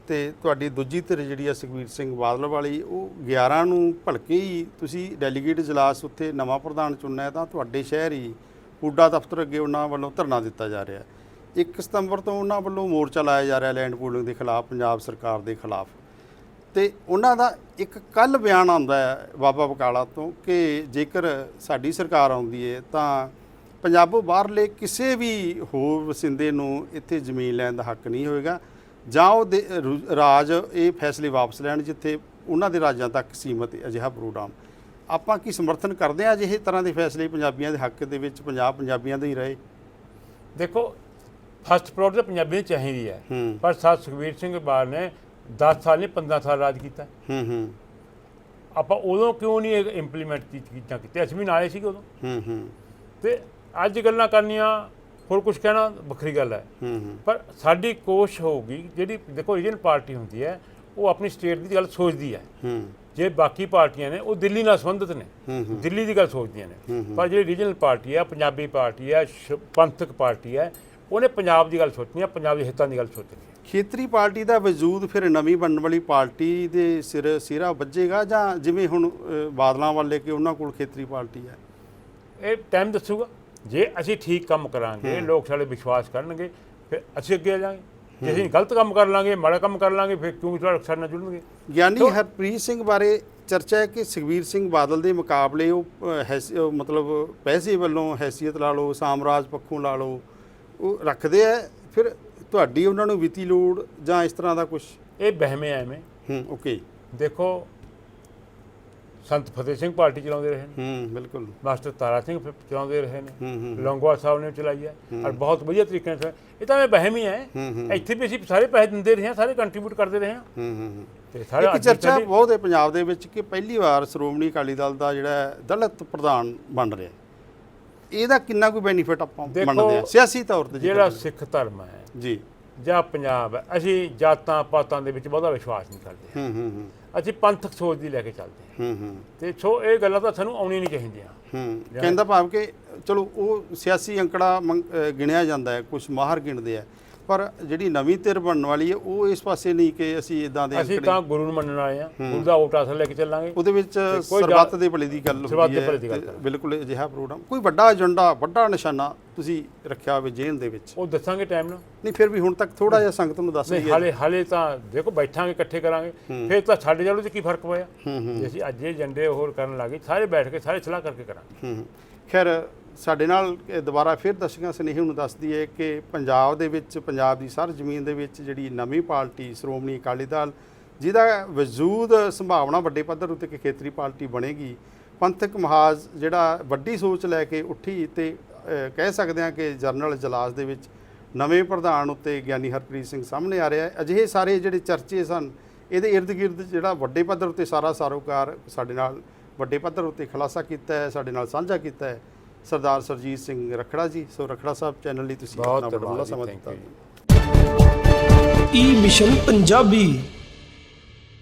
S1: ਤੇ ਤੁਹਾਡੀ ਦੂਜੀ ਧਿਰ ਜਿਹੜੀ ਆ ਸੁਖਬੀਰ ਸਿੰਘ ਬਾਦਲ ਵਾਲੀ, ਉਹ 11 ਨੂੰ ਭਲਕੇ ਹੀ ਤੁਸੀਂ ਡੈਲੀਗੇਟ ਇਜਲਾਸ ਉੱਥੇ ਨਵਾਂ ਪ੍ਰਧਾਨ ਚੁਣਨਾ ਹੈ ਤਾਂ ਤੁਹਾਡੇ ਸ਼ਹਿਰ ਹੀ ਪੂਡਾ ਦਫ਼ਤਰ ਅੱਗੇ ਉਹਨਾਂ ਵੱਲੋਂ ਧਰਨਾ ਦਿੱਤਾ ਜਾ ਰਿਹਾ 1 ਸਤੰਬਰ ਤੋਂ ਉਹਨਾਂ ਵੱਲੋਂ ਮੋਰਚਾ ਲਾਇਆ ਜਾ ਰਿਹਾ ਲੈਂਡ ਪੂਲਿੰਗ ਦੇ ਖਿਲਾਫ, ਪੰਜਾਬ ਸਰਕਾਰ ਦੇ ਖਿਲਾਫ। ਤੇ ਉਹਨਾਂ ਦਾ ਇੱਕ ਕੱਲ ਬਿਆਨ ਆਉਂਦਾ ਹੈ ਬਾਬਾ ਬਕਾਲਾ ਤੋਂ ਕਿ ਜੇਕਰ ਸਾਡੀ ਸਰਕਾਰ ਆਉਂਦੀ ਹੈ ਤਾਂ ਪੰਜਾਬੋਂ ਬਾਹਰਲੇ ਕਿਸੇ ਵੀ ਹੋਰ ਵਸਿੰਦੇ ਨੂੰ ਇੱਥੇ ਜ਼ਮੀਨ ਲੈਣ ਦਾ ਹੱਕ ਨਹੀਂ ਹੋਏਗਾ। ਜਾਂ ਉਹ ਦੇ- ਰੂ- ਰਾਜ ਇਹ ਫੈਸਲੇ ਵਾਪਸ ਲੈਣ ਜਿੱਥੇ ਉਹਨਾਂ ਦੇ ਰਾਜਾਂ ਤੱਕ ਸੀਮਤ ਅਜਿਹਾ ਪ੍ਰੋਗਰਾਮ। ਆਪਾਂ ਕੀ ਸਮਰਥਨ ਕਰਦੇ ਹਾਂ ਅਜਿਹੇ ਤਰ੍ਹਾਂ ਦੇ ਫੈਸਲੇ ਪੰਜਾਬੀਆਂ ਦੇ ਹੱਕ ਦੇ ਵਿੱਚ ਪੰਜਾਬ ਪੰਜਾਬੀਆਂ ਦੇ ਹੀ ਰਹੇ?
S2: ਦੇਖੋ ਫਸਟ ਪ੍ਰਾਇੋਰਟੀ ਤਾਂ ਪੰਜਾਬੀ ਨੂੰ ਚਾਹੀਦੀ ਹੈ
S1: ਹੂੰ।
S2: ਪਰ ਸਾਥ ਸੁਖਬੀਰ ਸਿੰਘ ਬਾਦਲ ਨੇ 10 ਸਾਲ ਨਹੀਂ 15 ਸਾਲ ਰਾਜ ਕੀਤਾ।
S1: ਹੂੰ ਹੂੰ।
S2: ਆਪਾਂ ਉਦੋਂ ਕਿਉਂ ਨਹੀਂ ਇਹ ਇੰਪਲੀਮੈਂਟ ਚੀਜ਼ਾਂ ਕੀਤੀਆਂ? ਅਸੀਂ ਵੀ ਨਾਲੇ ਸੀਗੇ ਉਦੋਂ।
S1: ਹੂੰ ਹੂੰ।
S2: ਤੇ ਅੱਜ ਗੱਲਾਂ ਕਰਨੀਆਂ ਹੋਰ ਕੁਝ ਕਹਿਣਾ ਵੱਖਰੀ ਗੱਲ ਹੈ। ਪਰ ਸਾਡੀ ਕੋਸ਼ਿਸ਼ ਹੋਊਗੀ ਜਿਹੜੀ ਦੇਖੋ ਰੀਜਨ ਪਾਰਟੀ ਹੁੰਦੀ ਹੈ ਉਹ ਆਪਣੀ ਸਟੇਟ ਦੀ ਗੱਲ ਸੋਚਦੀ ਹੈ। ਜੇ ਬਾਕੀ ਪਾਰਟੀਆਂ ਨੇ ਉਹ ਦਿੱਲੀ ਨਾਲ ਸੰਬੰਧਿਤ ਨੇ। ਦਿੱਲੀ ਦੀ ਗੱਲ ਸੋਚਦੀਆਂ ਨੇ। ਪਰ ਜਿਹੜੀ ਰੀਜਨਲ ਪਾਰਟੀ ਹੈ ਪੰਜਾਬੀ ਪਾਰਟੀ ਹੈ ਪੰਥਕ ਪਾਰਟੀ ਹੈ ਉਹਨੇ ਪੰਜਾਬ ਦੀ ਗੱਲ ਸੋਚਣੀ ਹੈ ਪੰਜਾਬ ਦੇ ਹਿੱਤਾਂ ਦੀ ਗੱਲ ਸੋਚਣੀ ਹੈ।
S1: ਖੇਤਰੀ ਪਾਰਟੀ ਦਾ ਵਜੂਦ ਫਿਰ ਨਵੀਂ ਬਣਨ ਵਾਲੀ ਪਾਰਟੀ ਦੇ ਸਿਰ ਸਿਰਾ ਵੱਜੇਗਾ ਜਾਂ ਜਿਵੇਂ ਹੁਣ ਬਾਦਲਾਂ ਵਾਲੇ ਕਿ ਉਹਨਾਂ ਕੋਲ ਖੇਤਰੀ ਪਾਰਟੀ ਹੈ?
S2: ਇਹ ਟਾਈਮ ਦੱਸੂਗਾ। ਜੇ ਅਸੀਂ ਠੀਕ ਕੰਮ ਕਰਾਂਗੇ ਲੋਕ ਸਾਡੇ ਵਿਸ਼ਵਾਸ ਕਰਨਗੇ ਫਿਰ ਅਸੀਂ ਅੱਗੇ ਜਾਵਾਂਗੇ ਜੇ ਅਸੀਂ ਗਲਤ ਕੰਮ ਕਰ ਲਾਂਗੇ ਮਾੜਾ ਕੰਮ ਕਰ ਲਾਂਗੇ ਫਿਰ ਕਿਉਂ ਸਾਡੇ ਸਾਡੇ ਨਾਲ ਜੁੜਨਗੇ?
S1: ਗਿਆਨੀ ਹਰਪ੍ਰੀਤ ਸਿੰਘ ਬਾਰੇ ਚਰਚਾ ਹੈ ਕਿ ਸੁਖਬੀਰ ਸਿੰਘ ਬਾਦਲ ਦੇ ਮੁਕਾਬਲੇ ਉਹ ਮਤਲਬ ਪੈਸੇ ਵੱਲੋਂ ਹੈਸੀਅਤ ਲਾ ਲਓ ਸਾਮਰਾਜ ਪੱਖੋਂ ਲਾ ਲਓ ਉਹ ਰੱਖਦੇ ਆ ਫਿਰ ਤੁਹਾਡੀ ਉਹਨਾਂ ਨੂੰ ਵਿੱਤੀ ਲੋੜ ਜਾਂ ਇਸ ਤਰ੍ਹਾਂ ਦਾ ਕੁਝ
S2: ਇਹ ਬਹਿਮੇ ਐਵੇਂ।
S1: ਹੂੰ ਓਕੇ।
S2: ਦੇਖੋ ਸੰਤ ਫਤਿਹ ਸਿੰਘ ਪਾਰਟੀ ਚਲਾਉਂਦੇ ਰਹੇ ਨੇ।
S1: ਹੂੰ ਬਿਲਕੁਲ।
S2: ਮਾਸਟਰ ਤਾਰਾ ਸਿੰਘ ਫਿਰ ਚਲਾਉਂਦੇ ਰਹੇ ਨੇ।
S1: ਹੂੰ ਹੂੰ।
S2: ਲੌਂਗੋਵਾਲ ਸਾਹਿਬ ਨੇ ਚਲਾਈ ਹੈ। ਔਰ ਬਹੁਤ ਵਧੀਆ ਤਰੀਕੇ ਨਾਲ। ਇਹ ਤਾਂ ਮੈਂ ਬਹਿਮ ਹੀ ਹੈ।
S1: ਹੂੰ ਹੂੰ।
S2: ਇੱਥੇ ਵੀ ਅਸੀਂ ਸਾਰੇ ਪੈਸੇ ਦਿੰਦੇ ਰਹੇ ਹਾਂ ਸਾਰੇ ਕੰਟਰੀਬਿਊਟ ਕਰਦੇ ਰਹੇ ਹਾਂ।
S1: ਹੂੰ ਹੂੰ ਹੂੰ।
S2: ਤੇ ਸਾਰੇ
S1: ਇੱਕ
S2: ਅੱਜ
S1: ਚਰਚਾ ਬਹੁਤ ਹੈ ਪੰਜਾਬ ਦੇ ਵਿੱਚ ਕਿ ਪਹਿਲੀ ਵਾਰ ਸ਼੍ਰੋਮਣੀ ਅਕਾਲੀ ਦਲ ਦਾ ਜਿਹੜਾ ਹੈ ਦਲਿਤ ਪ੍ਰਧਾਨ ਬਣ ਰਿਹਾ ਇਹਦਾ ਕਿੰਨਾ ਕੋਈ ਬੈਨੀਫਿਟ ਆਪਾਂ
S2: ਦੇਖੋ,
S1: ਮੰਨਦੇ ਆ ਸਿਆਸੀ ਤੌਰ ਤੇ
S2: ਜਿਹੜਾ ਸਿੱਖ ਧਰਮ ਹੈ
S1: ਜੀ।
S2: ਜਾਂ ਪੰਜਾਬ ਹੈ ਅਸੀਂ ਜਾਤਾਂ ਪਾਤਾਂ ਦੇ ਵਿੱਚ ਬਹੁਤਾ ਵਿਸ਼ਵਾਸ ਨਹੀਂ ਕਰਦੇ।
S1: ਹੂੰ ਹੂੰ ਹੂੰ।
S2: ਅਸੀਂ ਪੰਥਕ ਸੋਚ ਦੀ ਲੈ ਕੇ ਚੱਲਦੇ ਹਾਂ।
S1: ਹੂੰ ਹੂੰ।
S2: ਤੇ ਸੋ ਇਹ ਗੱਲਾਂ ਤਾਂ ਸਾਨੂੰ ਆਉਣੀਆਂ ਨਹੀਂ ਚਾਹੀਦੀਆਂ।
S1: ਹੂੰ ਕਹਿੰਦਾ ਭਾਵ ਕਿ ਚਲੋ ਉਹ ਸਿਆਸੀ ਅੰਕੜਾ ਗਿਣਿਆ ਜਾਂਦਾ ਹੈ ਕੁਝ ਮਾਹਰ ਗਿਣਦੇ ਆ। ਪਰ ਜਿਹੜੀ ਨਵੀਂ ਧਿਰ ਬਣਨ ਵਾਲੀ ਹੈ ਉਹ ਇਸ ਪਾਸੇ ਨਹੀਂ ਕਿ ਅਸੀਂ ਇਦਾਂ ਦੇ
S2: ਅਸੀਂ ਤਾਂ ਗੁਰੂ ਨੂੰ ਮੰਨਣ ਵਾਲੇ ਹਾਂ। ਗੁਰੂ ਦਾ ਓਟ ਅਸਲ ਲੈ ਕੇ ਚੱਲਾਂਗੇ।
S1: ਉਹਦੇ ਵਿੱਚ ਸਰਬੱਤ ਦੇ ਭਲੇ ਦੀ ਗੱਲ ਹੁੰਦੀ ਹੈ ਤੇ। ਬਿਲਕੁਲ ਅਜਿਹਾ ਪ੍ਰੋਗਰਾਮ। ਕੋਈ ਵੱਡਾ ਏਜੰਡਾ ਵੱਡਾ ਨਿਸ਼ਾਨਾ ਤੁਸੀਂ ਰੱਖਿਆ ਹੋਵੇ ਜੇਲ੍ਹ ਦੇ ਵਿੱਚ।
S2: ਉਹ ਦੱਸਾਂਗੇ ਟਾਈਮ ਨਾਲ।
S1: ਨਹੀਂ ਫਿਰ ਵੀ ਹੁਣ ਤੱਕ ਥੋੜਾ ਜਿਹਾ ਸੰਗਤ ਨੂੰ ਦੱਸ ਦਈਏ
S2: ਹਾਲੇ ਹਾਲੇ ਤਾਂ ਦੇਖੋ ਬੈਠਾਂਗੇ ਇਕੱਠੇ ਕਰਾਂਗੇ। ਫਿਰ ਤਾਂ ਸਾਡੇ ਜਾਲੂ 'ਚ ਕੀ ਫ਼ਰਕ ਪਿਆ? ਜੇ ਅਸੀਂ ਅੱਜ ਏਜੰਡੇ ਹੋਰ ਕਰਨ ਲੱਗੇ ਸਾਰੇ ਬੈਠ ਕੇ ਸਾਰੇ ਸਲਾਹ ਕਰਕੇ ਕਰਾਂਗੇ।
S1: ਖੈਰ ਸਾਡੇ ਨਾਲ ਦੁਬਾਰਾ ਫਿਰ ਦਰਸ਼ਕਾਂ ਸਨੇਹੀ ਨੂੰ ਦੱਸਦੀ ਹੈ ਕਿ ਪੰਜਾਬ ਦੇ ਵਿੱਚ, ਪੰਜਾਬ ਦੀ ਸਰ ਜ਼ਮੀਨ ਦੇ ਵਿੱਚ ਜਿਹੜੀ ਨਵੀਂ ਪਾਰਟੀ ਸ਼੍ਰੋਮਣੀ ਅਕਾਲੀ ਦਲ, ਜਿਹਦਾ ਵਜੂਦ ਸੰਭਾਵਨਾ ਵੱਡੇ ਪੱਧਰ ਉੱਤੇ ਕਿ ਖੇਤਰੀ ਪਾਰਟੀ ਬਣੇਗੀ, ਪੰਥਕ ਮਹਾਜ ਜਿਹੜਾ ਵੱਡੀ ਸੋਚ ਲੈ ਕੇ ਉੱਠੀ ਤੇ ਕਹਿ ਸਕਦੇ ਹਾਂ ਕਿ ਜਰਨਲ ਜਲਾਸ ਦੇ ਵਿੱਚ ਨਵੇਂ ਪ੍ਰਧਾਨ ਉੱਤੇ ਗਿਆਨੀ ਹਰਪ੍ਰੀਤ ਸਿੰਘ ਸਾਹਮਣੇ ਆ ਰਿਹਾ ਹੈ। ਅਜਿਹੇ ਸਾਰੇ ਜਿਹੜੇ ਚਰਚੇ ਸਨ, ਇਹਦੇ ਇਰਦ ਗਿਰਦ ਜਿਹੜਾ ਵੱਡੇ ਪੱਧਰ ਉੱਤੇ ਸਾਰਾ ਸਾਰੋਕਾਰ ਸਾਡੇ ਨਾਲ ਵੱਡੇ ਪੱਧਰ ਉੱਤੇ ਖੁਲਾਸਾ ਕੀਤਾ ਹੈ, ਸਾਡੇ ਨਾਲ ਸਾਂਝਾ ਕੀਤਾ ਹੈ। ਸਰਦਾਰ ਸਰਜੀਤ ਸਿੰਘ ਰਖੜਾ ਜੀ ਸੋ ਰਖੜਾ ਸਾਹਿਬ ਚੈਨਲ ਲਈ ਤੁਸੀਂ
S2: ਬਹੁਤ
S1: ਆਪਣਾ ਬੜਾ ਸਮਾਂ ਦਿੱਤਾ
S3: ਈ ਮਿਸ਼ਨ ਪੰਜਾਬੀ